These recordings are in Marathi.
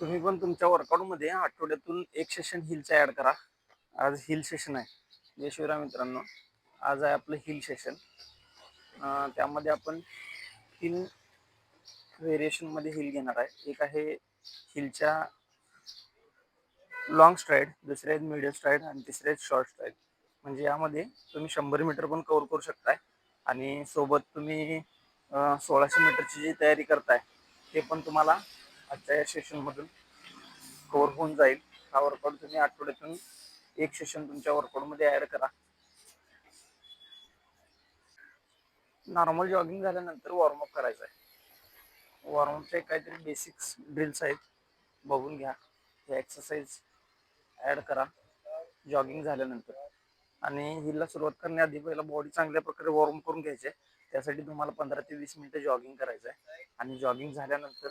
तुम्ही पण तुमच्या वर्कआउटमध्ये आठवड्यातून एक सेशन हिलचं ॲड करा. आज हिल सेशन आहे. जय शिवराय मित्रांनो. आज आहे आपलं हिल सेशन त्यामध्ये आपण तीन व्हेरिएशनमध्ये हिल घेणार आहे. एक आहे हिलच्या लॉंग स्ट्राईड दुसरे आहेत मिडियम स्ट्राईड आणि तिसरे आहेत शॉर्ट स्ट्राईड म्हणजे यामध्ये तुम्ही शंभर मीटर पण कव्हर करू शकताय. आणि सोबत तुम्ही सोळाशे मीटरची जी तयारी करताय ते पण तुम्हाला आजच्या या सेशनमधून कवर होऊन जाईल. हा वर्कआउट तुम्ही आठवड्यातून एक सेशन तुमच्या वर्कआउटमध्ये ॲड करा. नॉर्मल जॉगिंग झाल्यानंतर वॉर्मअप करायचं आहे. वॉर्मअपचे काहीतरी बेसिक्स ड्रिल्स आहेत. बघून घ्या. हे एक्सरसाइज ॲड करा. जॉगिंग झाल्यानंतर. आणि हिलला सुरुवात करण्याआधी पहिला बॉडी चांगल्या प्रकारे वॉर्म करून घ्यायचे. त्यासाठी तुम्हाला पंधरा ते वीस मिनिटं जॉगिंग करायचं आहे. आणि जॉगिंग झाल्यानंतर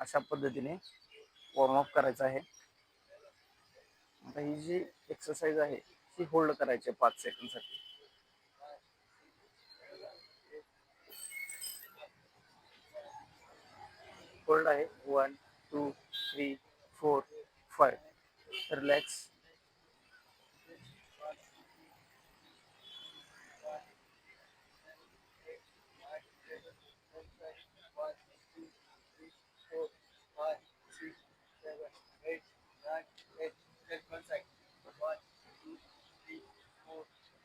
अशा पद्धतीने वॉर्मअप करायचं आहे. आता ही जी एक्सरसाइज आहे ती होल्ड करायची आहे पाच सेकंडसाठी होल्ड आहे. One two three four five relax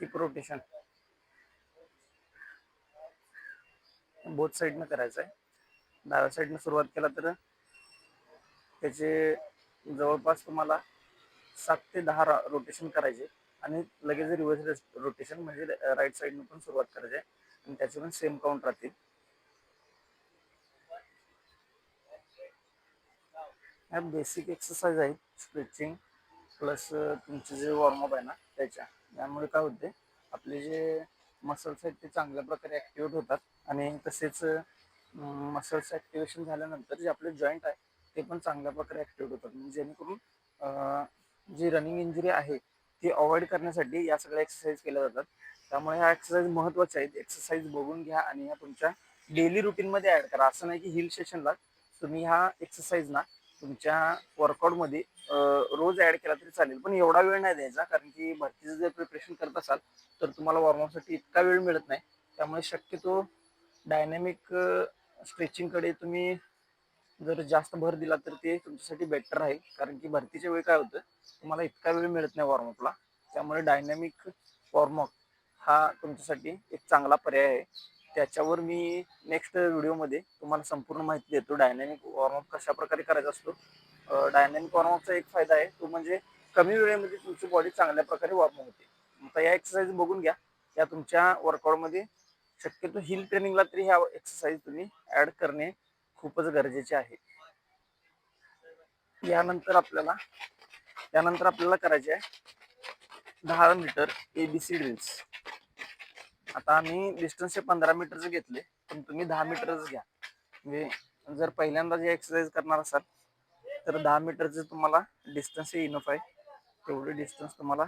hip rotation both साईडनं करायचं आहे डाव्या साईडनं सुरुवात केला तर त्याचे जवळपास तुम्हाला सात ते दहा रोटेशन करायचे. आणि लगेच रिव्हर्स रोटेशन म्हणजे राईट साईडनं पण सुरुवात करायची. आहे आणि त्याचे पण सेम काउंट राहतील. ह्या बेसिक एक्सरसाइज आहेत. स्ट्रेचिंग प्लस तुमचे जे वॉर्मअप आहे ना त्याच्या. यामुळे काय होते आपले जे मसल्स आहेत ते चांगल्या प्रकारे ॲक्टिवेट होतात. आणि तसेच मसल्स ॲक्टिवेशन झाल्यानंतर जे आपले जॉईंट आहे ते पण चांगल्या प्रकारे ॲक्टिवेट होतात. म्हणजे जेणेकरून जी रनिंग इंजुरी आहे ती अवॉइड करण्यासाठी या सगळ्या एक्सरसाइज केल्या जातात. त्यामुळे ह्या एक्सरसाइज महत्त्वाच्या आहेत एक्सरसाइज बघून घ्या आणि ह्या तुमच्या डेली रुटीनमध्ये ॲड करा. असं नाही की हिल सेशनला तुम्ही ह्या एक्सरसाइजना तुमच्या वर्कआउटमध्ये रोज ॲड केला तरी चालेल. पण एवढा वेळ नाही द्यायचा कारण की भरतीचं जर प्रिपरेशन करत असाल तर तुम्हाला वॉर्मअपसाठी इतका वेळ मिळत नाही. त्यामुळे शक्यतो डायनॅमिक स्ट्रेचिंगकडे तुम्ही जर जास्त भर दिला तर ते तुमच्यासाठी बेटर राहील. कारण की भरतीच्या वेळी काय होतं तुम्हाला इतका वेळ मिळत नाही वॉर्मअपला त्यामुळे डायनॅमिक वॉर्मअप हा तुमच्यासाठी एक चांगला पर्याय आहे. त्याच्यावर मी नेक्स्ट व्हिडिओमध्ये तुम्हाला संपूर्ण माहिती देतो. डायनॅमिक वॉर्मअप कशा प्रकारे करायचा असतो. डायनॅमिक वॉर्मअपचा एक फायदा आहे. तो म्हणजे कमी वेळेमध्ये तुमची बॉडी चांगल्या प्रकारे वॉर्म होते. आता या एक्सरसाइज बघून घ्या. या तुमच्या वर्कआउटमध्ये शक्यतो हिल ट्रेनिंगला तरी ह्या एक्सरसाइज तुम्ही ऍड करणे खूपच गरजेचे आहे. यानंतर आपल्याला त्यानंतर आपल्याला करायचे आहे दहा मीटर एबीसी ड्रिल्स आता आम्ही डिस्टन्स हे पंधरा मीटरचं घेतले पण तुम्ही दहा मीटरच घ्या. म्हणजे जर पहिल्यांदा जे एक्सरसाइज करणार असाल तर दहा मीटरचं तुम्हाला डिस्टन्स हे इनफ आहे. तेवढे डिस्टन्स तुम्हाला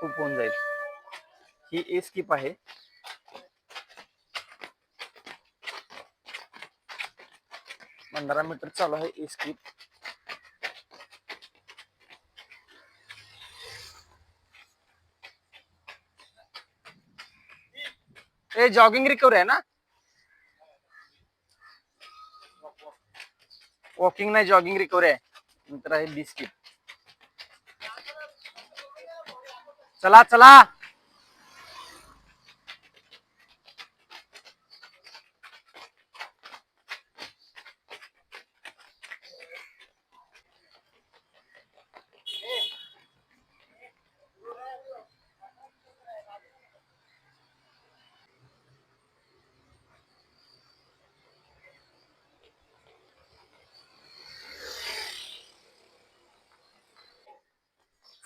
खूप होऊन जाईल. ही ए स्किप आहे. पंधरा मीटर चालू आहे ए स्किप हे जॉगिंग रिकवर है ना? वॉकिंग नाही जॉगिंग रिकवर है नंतर आहे बिस्किट। चला चला।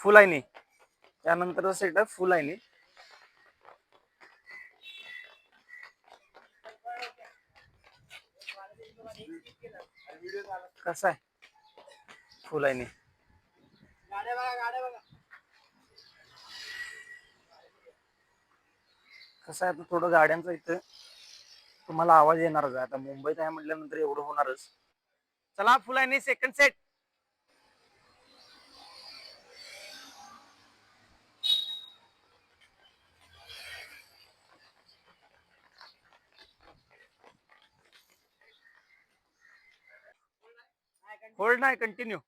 फुल आहे त्यानंतर सेट आहे फुल आहे कसा आहे? फुल आहे कसं आहे? आता थोडं गाड्यांचं इथं तुम्हाला आवाज येणारच आहे. आता मुंबईत आहे म्हटल्यानंतर एवढं होणारच. चला फुल आहे सेकंड सेट होल्ड नाही कंटिन्यू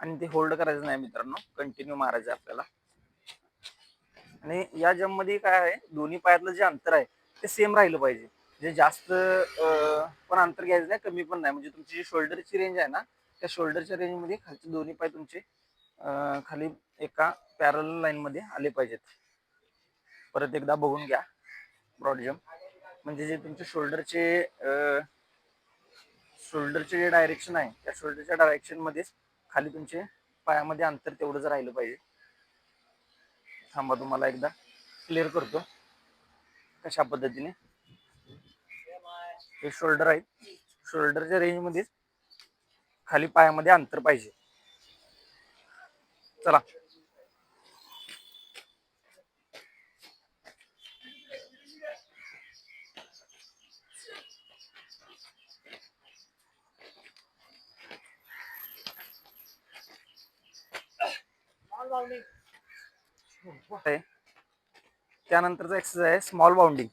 आणि ते होल्ड करायचं नाही मित्रांनो. कंटिन्यू मारायचं आहे आपल्याला. आणि या जममध्ये काय आहे दोन्ही पायातलं जे अंतर आहे ते सेम राहिलं पाहिजे. जे जास्त पण अंतर घ्यायचं नाही कमी पण नाही. म्हणजे तुमची जी शोल्डरची रेंज आहे ना त्या शोल्डरच्या रेंजमध्ये खालचे दोन्ही पाय तुमचे खाली एका पॅरल लाईन मध्ये आले पाहिजेत. परत एकदा बघून घ्या ब्रॉड जम्प म्हणजे जे तुमचे शोल्डरचे शोल्डरचे जे डायरेक्शन आहे त्या शोल्डरच्या डायरेक्शन मध्येच खाली तुमचे पायामध्ये अंतर तेवढंच राहिलं पाहिजे. थांबा तुम्हाला एकदा क्लिअर करतो. कशा पद्धतीने? हे शोल्डर आहेत. शोल्डरच्या रेंज मध्येच खाली पायामध्ये अंतर पाहिजे. चला. आहे. त्यानंतरचा एक्सरसाइज आहे स्मॉल बाउंडिंग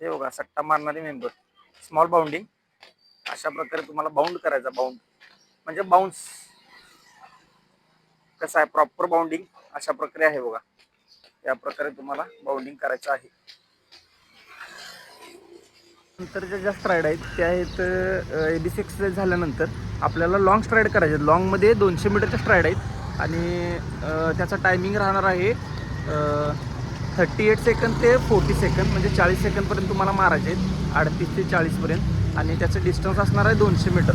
हे बघा सट्टा मारणारे मेंबर स्मॉल बाउंडिंग अशा प्रकारे तुम्हाला बाउंड करायचा बाउंड म्हणजे बाउन्स कसं आहे प्रॉपर बाउंडिंग अशा प्रकारे आहे बघा. या प्रकारे तुम्हाला बाउंडिंग करायचं आहे. नंतरच्या ज्या स्ट्राईड आहेत त्या आहेत ए बी सी एक्सरसाइज झाल्यानंतर आपल्याला लाँग स्ट्राईड करायचे. लाँगमध्ये दोनशे मीटरच्या स्ट्राईड आहेत. आणि त्याचा टायमिंग राहणार आहे थर्टी एट सेकंद ते फोर्टी सेकंद म्हणजे चाळीस सेकंदपर्यंत तुम्हाला मारायचे आहेत. अडतीस ते चाळीसपर्यंत आणि त्याचं डिस्टन्स असणार आहे दोनशे मीटर.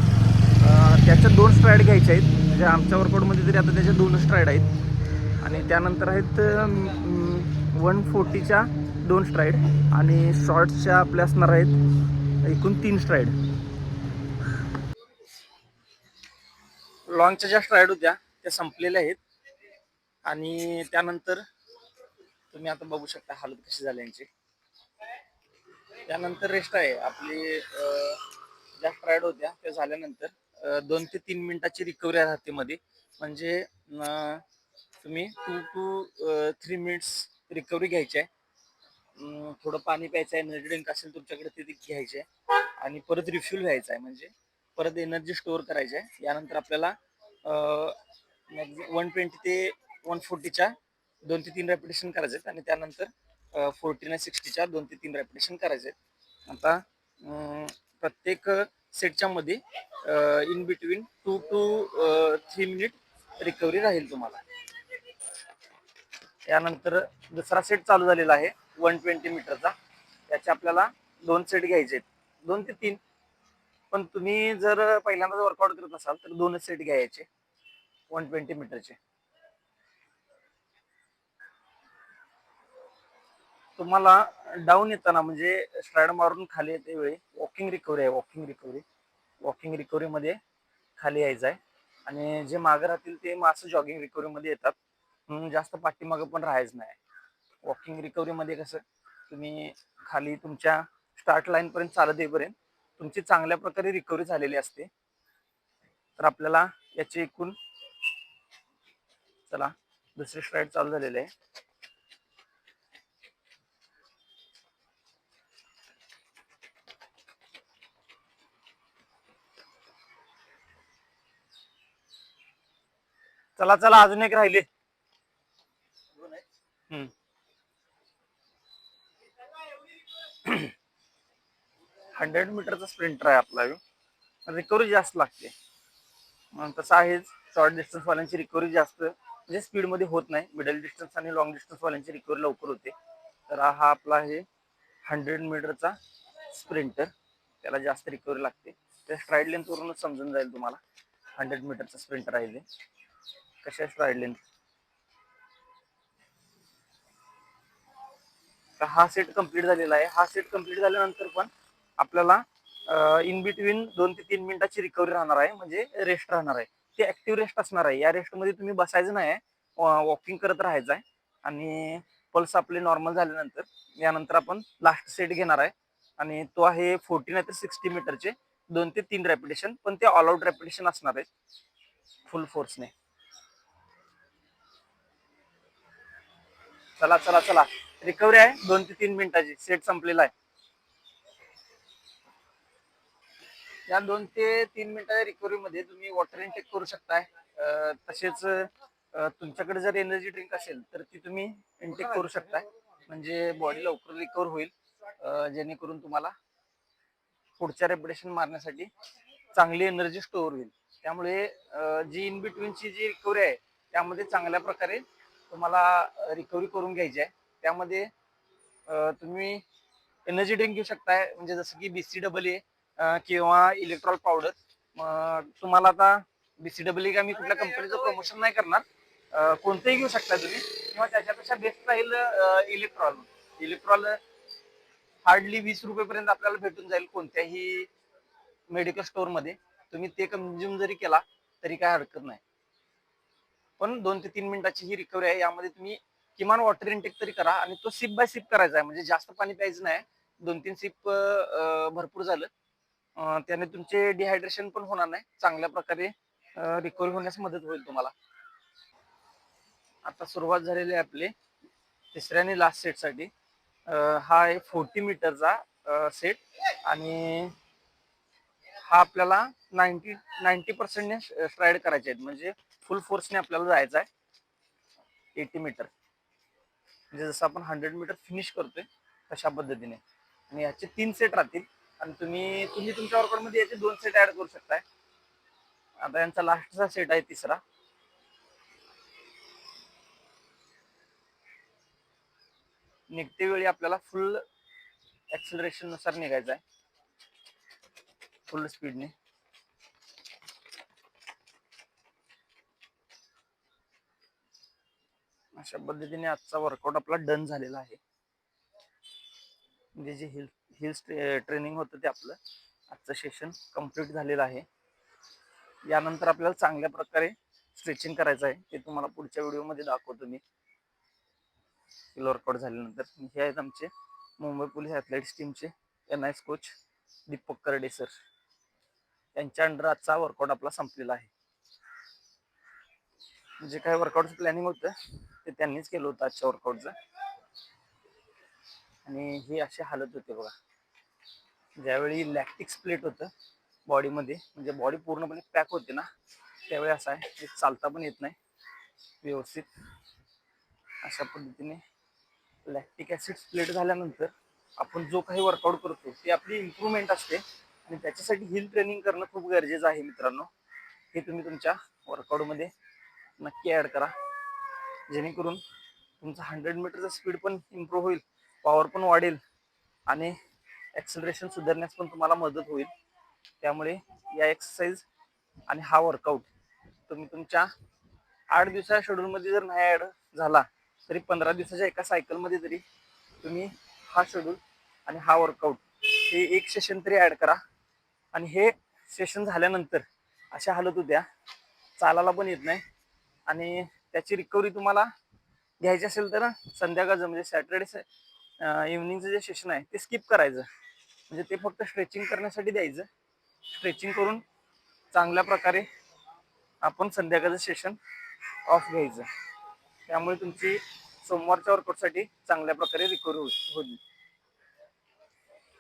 त्याच्या दोन स्ट्राईड घ्यायच्या आहेत. म्हणजे आमच्या वर्कआउटमध्ये तरी आता त्याच्या दोन स्ट्राईड आहेत. आणि त्यानंतर आहेत वन फोर्टीच्या दोन स्ट्राईड आणि शॉर्ट्सच्या आपल्या असणार आहेत एकूण तीन स्ट्राईड लॉंगच्या ज्या स्ट्राईड होत्या त्या संपलेल्या आहेत. आणि त्यानंतर तुम्ही आता बघू शकता हालत कशी झाली यांची. त्यानंतर रेस्ट आहे. आपली ज्या स्ट्राईड होत्या त्या झाल्यानंतर दोन ते तीन मिनिटाची रिकव्हरी राहते मध्ये म्हणजे तुम्ही two two three minutes recovery घ्यायची आहे. थोडं पाणी प्यायचं आहे एनर्जी ड्रिंक असेल तुमच्याकडे ते घ्यायचे आणि परत रिफ्यूल व्हायचं आहे म्हणजे परत एनर्जी स्टोअर करायची आहे. यानंतर आपल्याला वन ट्वेंटी ते वन फोर्टीच्या दोन ते तीन रेपिटेशन करायचे आहेत. आणि त्यानंतर फोर्टी नाईन सिक्स्टीच्या दोन ते तीन रेपिटेशन करायचे आहेत. आता प्रत्येक सेटच्या मध्ये in between two two three minute recovery राहील तुम्हाला. यानंतर दुसरा सेट चालू झालेला आहे. वन ट्वेंटी मीटरचा. त्याचे आपल्याला दोन सेट घ्यायचे आहेत. दोन ते तीन. पण तुम्ही जर पहिल्यांदाच वर्कआउट करत असाल तर दोनच सेट घ्यायचे. वन ट्वेंटी मीटरचे. तुम्हाला डाऊन येताना म्हणजे स्ट्राईड मारून खाली येते वेळी वॉकिंग रिकव्हरी आहे वॉकिंग रिकव्हरी वॉकिंग रिकव्हरी मध्ये खाली यायचं आहे. आणि जे मागं राहतील ते मासं जॉगिंग रिकव्हरीमध्ये येतात. जास्त पाठीमागं पण राहायचं नाही. वॉकिंग रिकव्हरी मध्ये कसं तुम्ही खाली तुमच्या स्टार्ट लाईन पर्यंत चालत येईपर्यंत तुमची चांगल्या प्रकारे रिकव्हरी झालेली असते. तर आपल्याला याचे एकूण चला दुसरी स्ट्राईड चालू झालेली आहे. चला चला अजून एक राहिले. हंड्रेड मीटरचा स्प्रिंटर आहे आपला रिकवरी जास्त लागते. तसं आहेच शॉर्ट डिस्टन्स वाल्यांची जास्त म्हणजे स्पीडमध्ये होत नाही. मिडल डिस्टन्स आणि लॉंग डिस्टन्स वाल्यांची लवकर होते. तर हा आपला आहे हंड्रेड मीटरचा स्प्रिंटर. त्याला जास्त रिकवरी लागते. त्या स्ट्राईड लेंथवरूनच समजून जाईल तुम्हाला. हंड्रेड मीटरचा स्प्रिंटर आहे ते. कशा स्ट्राईड लेंथ तर हा सेट कंप्लीट झालेला आहे. हा सेट कंप्लीट झाल्यानंतर पण आपल्याला इन बिटवीन दोन ते तीन मिनिटाची रिकव्हरी राहणार आहे म्हणजे रेस्ट राहणार आहे. ते ऍक्टिव्ह रेस्ट असणार आहे. या रेस्टमध्ये तुम्ही बसायचं नाही वॉकिंग करत राहायचं आहे. आणि पल्स आपले नॉर्मल झाल्यानंतर यानंतर आपण लास्ट सेट घेणार आहे. आणि तो आहे फोर्टी नाही तर सिक्स्टी मीटरचे. दोन ते तीन रॅपिटेशन पण ते ऑल आउट रॅपिटेशन असणार आहेत फुल फोर्सने चला चला चला. रिकव्हरी आहे. दोन ते तीन मिनिटाची. सेट संपलेला आहे. या दोन ते तीन मिनिटाच्या रिकव्हरी मध्ये तुम्ही वॉटर इनटेक करू शकताय. तसेच तुमच्याकडे जर एनर्जी ड्रिंक असेल तर ती तुम्ही इनटेक करू शकताय. म्हणजे बॉडी लवकर रिकवर होईल जेणेकरून तुम्हाला पुढच्या रेपिटेशन मारण्यासाठी चांगली एनर्जी स्टोअर होईल. त्यामुळे जी इन बिटवीनची जी रिकव्हरी आहे त्यामध्ये चांगल्या प्रकारे तुम्हाला रिकव्हरी करून घ्यायची आहे. त्यामध्ये तुम्ही एनर्जी ड्रिंक घेऊ शकताय. म्हणजे जसं की बी सी डबल ए किंवा इलेक्ट्रॉल पावडर तुम्हाला आता बी सी डबल मी कुठल्या कंपनीचं प्रमोशन नाही करणार. कोणतंही घेऊ शकता तुम्ही. किंवा त्याच्यापेक्षा बेस्ट राहील इलेक्ट्रॉल इलेक्ट्रॉल हार्डली वीस रुपयेपर्यंत आपल्याला भेटून जाईल कोणत्याही मेडिकल स्टोअरमध्ये. तुम्ही ते कंझ्युम जरी केला तरी काय हरकत नाही. पण दोन ते तीन मिनिटाची ही रिकव्हरी आहे. यामध्ये तुम्ही किमान वॉटर इनटेक तरी करा आणि तो सिप बाय सिप करायचा आहे. म्हणजे जास्त पाणी प्यायचं नाही. दोन तीन सिप भरपूर झालं. त्याने तुमचे डिहायड्रेशन पण होणार नाही. चांगल्या प्रकारे रिकव्हरी होण्यास मदत होईल तुम्हाला. आता सुरुवात झालेली आहे आपली तिसऱ्या आणि लास्ट सेटसाठी हा आहे फोर्टी मीटरचा सेट आणि हा आपल्याला नाईन्टी नाईन्टी पर्सेंटने स्ट्राईड करायचे आहेत. म्हणजे फुल फोर्सने आपल्याला जायचं आहे. एटी मीटर म्हणजे जसं आपण हंड्रेड मीटर फिनिश करतोय तशा पद्धतीने. आणि याचे तीन सेट राहतील. आणि तुम्ही तुम्ही तुमच्या वर्कआउटमध्ये याचे दोन सेट ऍड करू शकताय. आता यांचा लास्टचा सेट आहे तिसरा. निघते वेळी आपल्याला फुल ऍक्सिलरेशननुसार निघायचं आहे फुल स्पीडने अशा पद्धतीने आजचा वर्कआउट आपला डन झालेला आहे. म्हणजे जे हिल हिल्स ट्रेनिंग होतं ते आपलं. आजचं सेशन कंप्लीट झालेलं आहे. यानंतर आपल्याला चांगल्या प्रकारे स्ट्रेचिंग करायचं आहे. ते तुम्हाला पुढच्या व्हिडिओमध्ये दाखवतो मी. हिल वर्कआउट झाल्यानंतर. हे आहेत आमचे मुंबई पोलीस ॲथलेटिक्स टीमचे N I coach Deepak Karde sir यांच्या अंडर आजचा वर्कआउट आपला संपलेला आहे. जे काही वर्कआउटचं प्लॅनिंग होतं ते त्यांनीच केलं होतं आजच्या वर्कआउटचं आणि ही अशी हालत होती बघा. ज्यावेळी लॅक्टिक स्प्लिट होतं बॉडीमध्ये म्हणजे बॉडी पूर्णपणे पॅक होते ना त्यावेळी असं आहे की चालता पण येत नाही. व्यवस्थित अशा पद्धतीने लॅक्टिक ॲसिड स्प्लिट झाल्यानंतर आपण जो काही वर्कआउट करतो ती आपली इम्प्रूव्हमेंट असते. आणि त्याच्यासाठी हिल ट्रेनिंग करणं खूप गरजेचं आहे मित्रांनो. हे तुम्ही तुमच्या वर्कआउटमध्ये नक्की ॲड करा. जेणेकरून तुमचा हंड्रेड मीटरचा स्पीड पण इम्प्रूव्ह होईल पॉवर पण वाढेल आणि ॲक्सलरेशन सुधारण्यास पण तुम्हाला मदत होईल. त्यामुळे या एक्सरसाइज आणि हा वर्कआउट तुम्ही तुमच्या आठ दिवसाच्या शेड्यूलमध्ये जर नाही ॲड झाला तरी पंधरा दिवसाच्या एका सायकलमध्ये तरी तुम्ही हा शेड्यूल आणि हा वर्कआउट हे एक सेशन तरी ॲड करा. आणि हे सेशन झाल्यानंतर अशा हालत होत्या चालायला पण येत नाही. आणि त्याची रिकव्हरी तुम्हाला घ्यायची असेल तर संध्याकाळचं म्हणजे सॅटर्डे इव्हनिंगचं जे सेशन आहे ते स्किप करायचं. म्हणजे ते फक्त स्ट्रेचिंग करण्यासाठी द्यायचं. स्ट्रेचिंग करून चांगल्या प्रकारे आपण संध्याकाळचं सेशन ऑफ घ्यायचं. त्यामुळे तुमची सोमवारच्या वर्कआउटसाठी चांगल्या प्रकारे रिकव्हरी होईल.